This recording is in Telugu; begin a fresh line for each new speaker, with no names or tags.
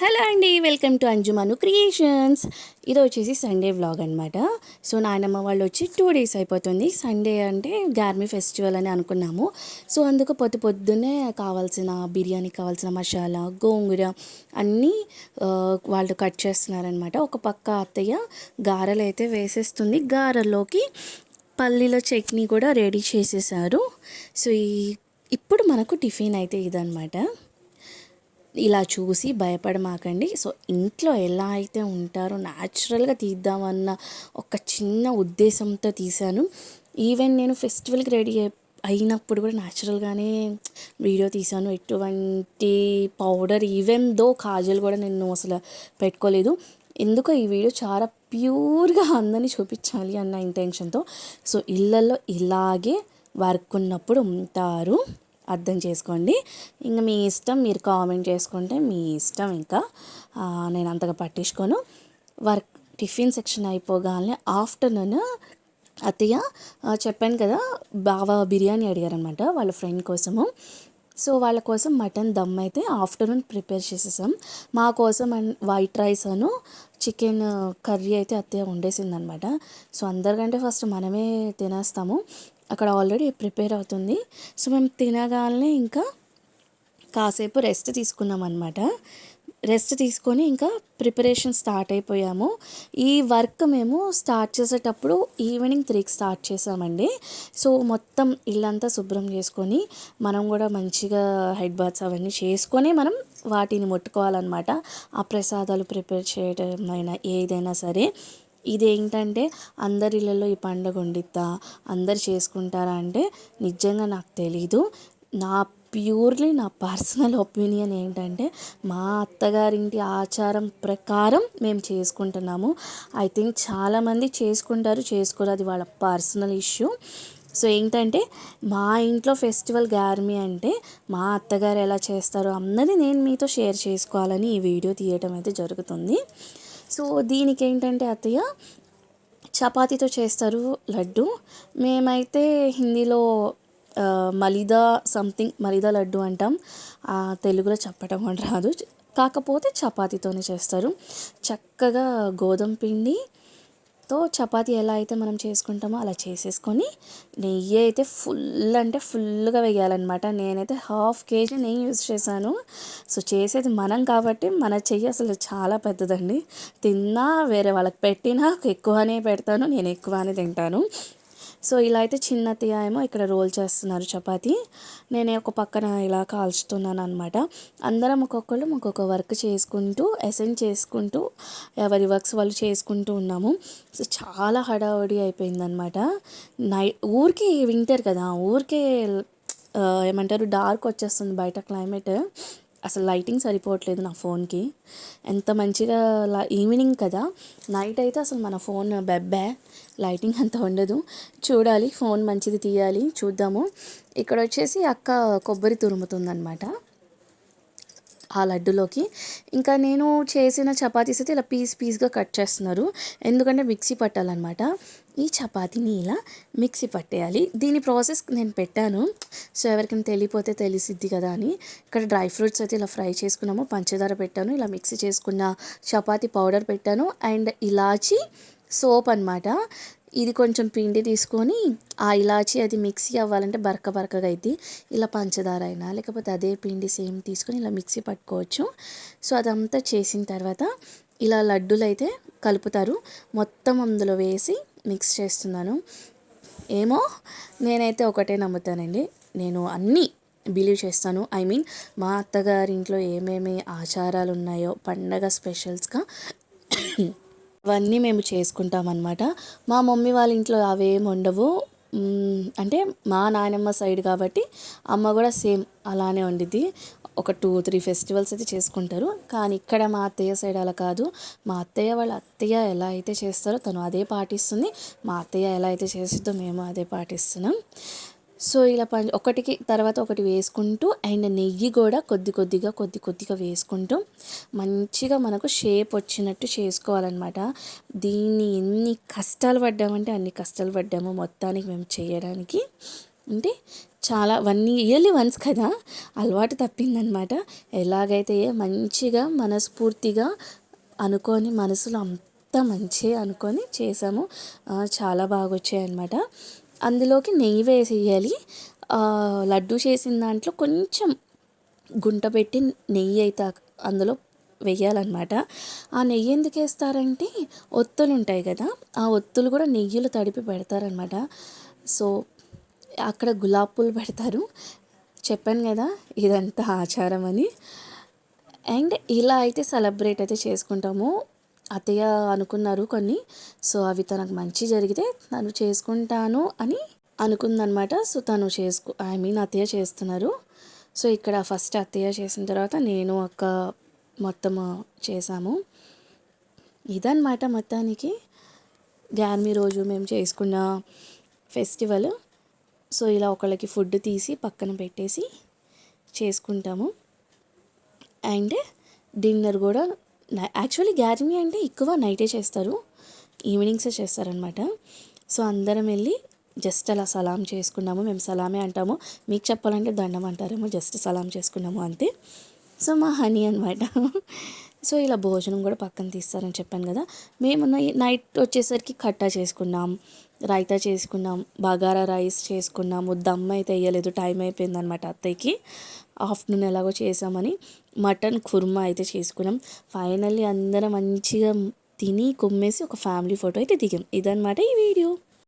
హలో అండి వెల్కమ్ టు అంజుమను క్రియేషన్స్. ఇది వచ్చేసి సండే వ్లాగ్ అనమాట సో నాయనమ్మ వాళ్ళు వచ్చి టూ డేస్ అయిపోతుంది. సండే అంటే గార్మీ ఫెస్టివల్ అని అనుకున్నాము. సో అందుకు పొద్దు పొద్దున్నే కావాల్సిన బిర్యానీ కావాల్సిన మసాలా గోంగూర అన్నీ వాళ్ళు కట్ చేస్తున్నారనమాట ఒక పక్క అత్తయ్య గారెలు అయితే వేసేస్తుంది. గారెలోకి పల్లీల చట్నీ కూడా రెడీ చేసేసారు. సో ఈ ఇప్పుడు మనకు టిఫిన్ అయితే ఇదనమాట ఇలా చూసి భయపడమాకండి. సో ఇంట్లో ఎలా అయితే ఉంటారో న్యాచురల్గా తీద్దామన్న ఒక చిన్న ఉద్దేశంతో తీశాను. ఈవెన్ నేను ఫెస్టివల్కి రెడీ అయినప్పుడు కూడా న్యాచురల్గానే వీడియో తీశాను. ఎటువంటి పౌడర్ ఈవెన్ దో కాజల్ కూడా నేను అసలు పెట్టుకోలేదు. ఎందుకో ఈ వీడియో చాలా ప్యూర్గా అందరినీ చూపించాలి అన్న ఇంటెన్షన్తో సో ఇళ్ళల్లో ఇలాగే వర్క్ ఉన్నప్పుడు ఉంటారు. అర్థం చేసుకోండి. ఇంకా మీ ఇష్టం మీరు కామెంట్ చేసుకుంటే మీ ఇష్టం ఇంకా. నేను అంతగా పట్టించుకోను. వర్క్ టిఫిన్ సెక్షన్ అయిపోగానే ఆఫ్టర్నూన్ అత్తయ్య చెప్పాను కదా బావా బిర్యానీ అడిగారనమాట వాళ్ళ ఫ్రెండ్ కోసము. సో వాళ్ళ కోసం మటన్ దమ్ అయితే ఆఫ్టర్నూన్ ప్రిపేర్ చేసేసాం. మా కోసం అండ్ వైట్ రైస్ అను చికెన్ కర్రీ అయితే అత్తయ్య వండేసిందనమాట సో అందరికంటే ఫస్ట్ మనమే తినేస్తాము. అక్కడ ఆల్రెడీ ప్రిపేర్ అవుతుంది. సో మేము తినగానే ఇంకా కాసేపు రెస్ట్ తీసుకున్నాం అనమాట రెస్ట్ తీసుకొని ఇంకా ప్రిపరేషన్ స్టార్ట్ అయిపోయాము. ఈ వర్క్ మేము స్టార్ట్ చేసేటప్పుడు ఈవినింగ్ త్రీకి స్టార్ట్ చేసామండి. సో మొత్తం ఇల్లంతా శుభ్రం చేసుకొని మనం కూడా మంచిగా హెడ్ బాత్స్ అవన్నీ చేసుకొని మనం వాటిని ముట్టుకోవాలన్నమాట. ఆ ప్రసాదాలు ప్రిపేర్ చేయడం అయినా ఏదైనా సరే. ఇదేంటంటే అందరి ఇళ్ళల్లో ఈ పండుగ ఉండిద్దా అందరు చేసుకుంటారా అంటే నిజంగా నాకు తెలీదు. నా ప్యూర్లీ నా పర్సనల్ ఒపీనియన్ ఏంటంటే మా అత్తగారింటి ఆచారం ప్రకారం మేము చేసుకుంటున్నాము. ఐ థింక్ చాలామంది చేసుకుంటారు చేసుకోరు. అది వాళ్ళ పర్సనల్ ఇష్యూ. సో ఏంటంటే మా ఇంట్లో ఫెస్టివల్ గార్మీ అంటే మా అత్తగారు ఎలా చేస్తారో అన్నది నేను మీతో షేర్ చేసుకోవాలని ఈ వీడియో తీయటం అయితే జరుగుతుంది. సో దీనికి ఏంటంటే అత్తయ్య చపాతీతో చేస్తారు లడ్డు. మేమైతే హిందీలో మలిదా సంథింగ్ మలిదా లడ్డు అంటాం. తెలుగులో చెప్పడం అని రాదు. కాకపోతే చపాతీతోనే చేస్తారు. చక్కగా గోధుమ పిండి తో చపాతీ ఎలా అయితే మనం చేసుకుంటామో అలా చేసేసుకొని నెయ్యి అయితే ఫుల్ అంటే ఫుల్గా వేయాలన్నమాట. నేనైతే హాఫ్ కేజీ నెయ్యి యూజ్ చేశాను. సో చేసేది మనం కాబట్టి మన చెయ్యి అసలు చాలా పెద్దదండి. తిన్నా వేరే వాళ్ళకి పెట్టినా ఎక్కువనే పెడతాను నేను ఎక్కువనే తింటాను. సో ఇలా అయితే చిన్న తీయ ఏమో ఇక్కడ రోల్ చేస్తున్నారు చపాతీ. నేనే ఒక పక్కన ఇలా కాల్చుతున్నాను అనమాట అందరం ఒక్కొక్కరు ఒక్కొక్క వర్క్ చేసుకుంటూ అసెండ్ చేసుకుంటూ ఎవరి వర్క్స్ వాళ్ళు చేసుకుంటూ ఉన్నాము. సో చాలా హడావుడి అయిపోయిందనమాట నై ఊరికే వింటర్ కదా ఊరికే ఏమంటారు డార్క్ వచ్చేస్తుంది బయట క్లైమేట్. అసలు లైటింగ్ సరిపోవట్లేదు నా ఫోన్కి. ఎంత మంచిగా ఈవినింగ్ కదా నైట్ అయితే అసలు మన ఫోన్ బెబ్బే లైటింగ్ అంత ఉండదు. చూడాలి ఫోన్ మంచిది తీయాలి చూద్దాము. ఇక్కడ వచ్చేసి అక్క కొబ్బరి తురుముతుందనమాట ఆ లడ్డులోకి. ఇంకా నేను చేసిన చపాతీస్ అయితే ఇలా పీస్ పీస్గా కట్ చేస్తున్నారు. ఎందుకంటే మిక్సీ పట్టాలన్నమాట. ఈ చపాతీని ఇలా మిక్సీ పట్టేయాలి. దీని ప్రాసెస్ నేను పెట్టాను. సో ఎవరికైనా తెలియపోతే తెలిసిద్ది కదా అని. ఇక్కడ డ్రై ఫ్రూట్స్ అయితే ఇలా ఫ్రై చేసుకున్నాము. పంచదార పెట్టాను. ఇలా మిక్సీ చేసుకున్న చపాతీ పౌడర్ పెట్టాను. అండ్ ఇలాచి సోప్ అన్నమాట. ఇది కొంచెం పిండి తీసుకొని ఆ ఇలాచి అది మిక్సీ అవ్వాలంటే బరక బరకగా అయితే ఇలా పంచదార అయినా లేకపోతే అదే పిండి సేమ్ తీసుకొని ఇలా మిక్సీ పట్టుకోవచ్చు. సో అదంతా చేసిన తర్వాత ఇలా లడ్డూలు అయితే కలుపుతారు. మొత్తం అందులో వేసి మిక్స్ చేస్తున్నాను. ఏమో నేనైతే ఒకటే నమ్ముతానండి. నేను అన్నీ బిలీవ్ చేస్తాను. ఐ మీన్ మా అత్తగారి ఇంట్లో ఏమేమి ఆచారాలు ఉన్నాయో పండగ స్పెషల్స్గా అవన్నీ మేము చేసుకుంటాం అనమాట మా మమ్మీ వాళ్ళ ఇంట్లో అవేం ఉండవు. అంటే మా నాయనమ్మ సైడ్ కాబట్టి అమ్మ కూడా సేమ్ అలానే ఉండిద్ది. ఒక టూ త్రీ ఫెస్టివల్స్ అయితే చేసుకుంటారు. కానీ ఇక్కడ మా అత్తయ్య సైడ్ అలా కాదు. మా అత్తయ్య వాళ్ళ అత్తయ్య ఎలా అయితే చేస్తారో తను అదే పాటిస్తుంది. మా అత్తయ్య ఎలా అయితే చేసిద్దో మేము అదే పాటిస్తున్నాం. సో ఇలా పం ఒకటికి తర్వాత ఒకటి వేసుకుంటూ అండ్ నెయ్యి కూడా కొద్ది కొద్దిగా కొద్ది కొద్దిగా వేసుకుంటూ మంచిగా మనకు షేప్ వచ్చినట్టు చేసుకోవాలన్నమాట. దీన్ని ఎన్ని కష్టాలు పడ్డామంటే అన్ని కష్టాలు పడ్డాము మొత్తానికి మేము చేయడానికి. అంటే చాలా వన్ ఇయర్లీ వన్స్ కదా అలవాటు తప్పిందనమాట ఎలాగైతే మంచిగా మనస్ఫూర్తిగా అనుకొని మనసులో అంత మంచిగా అనుకొని చేసాము చాలా బాగా వచ్చాయి అనమాట అందులోకి నెయ్యి వేసేయాలి. లడ్డు చేసిన దాంట్లో కొంచెం గుంట పెట్టి నెయ్యి అయితే అందులో వేయాలన్నమాట. ఆ నెయ్యి ఎందుకు వేస్తారంటే ఒత్తులు ఉంటాయి కదా ఆ ఒత్తులు కూడా నెయ్యిలో తడిపి పెడతారనమాట సో అక్కడ గులాబ్ పూలు పెడతారు. చెప్పాను కదా ఇదంతా ఆచారం అని. అండ్ ఇలా అయితే సెలబ్రేట్ అయితే చేసుకుంటాము. అత్తయ్య అనుకున్నారు కొన్ని. సో అవి తనకు మంచి జరిగితే తను చేసుకుంటాను అని అనుకుందనమాట. సో తను చేసుకు ఐ మీన్ అత్తయ్య చేస్తున్నారు. సో ఇక్కడ ఫస్ట్ అత్తయ్య చేసిన తర్వాత నేను అక్క మొత్తం చేసాము. ఇదన్నమాట మొత్తానికి. గ్యాన్మీ రోజు మేము చేసుకున్న ఫెస్టివల్. సో ఇలా ఒకళ్ళకి ఫుడ్ తీసి పక్కన పెట్టేసి చేసుకుంటాము. అండ్ డిన్నర్ కూడా యాక్చువల్లీ గ్యారమీ అంటే ఎక్కువ నైటే చేస్తారు. ఈవినింగ్సే చేస్తారనమాట సో అందరం వెళ్ళి జస్ట్ అలా సలాం చేసుకున్నాము. మేము సలామే అంటాము. మీకు చెప్పాలంటే దండం అంటారేమో జస్ట్ సలాం చేసుకున్నాము అంతే. సో మా హనీ అనమాట సో ఇలా భోజనం కూడా పక్కన తీస్తారని చెప్పాను కదా. మేము నైట్ వచ్చేసరికి కట్టా చేసుకున్నాం. రైతా చేసుకున్నాం బగారా రైస్ చేసుకున్నాము దమ్ అయితే వేయలేదు టైం అయిపోయింది అనమాట అత్తయ్యకి. ఆఫ్టర్నూన్ ఎలాగో చేసామని మటన్ కుర్మా అయితే చేసుకున్నాం. ఫైనల్లీ అందరం మంచిగా తిని కొమ్మేసి ఒక ఫ్యామిలీ ఫోటో అయితే దిగాం. ఇదనమాట ఈ వీడియో.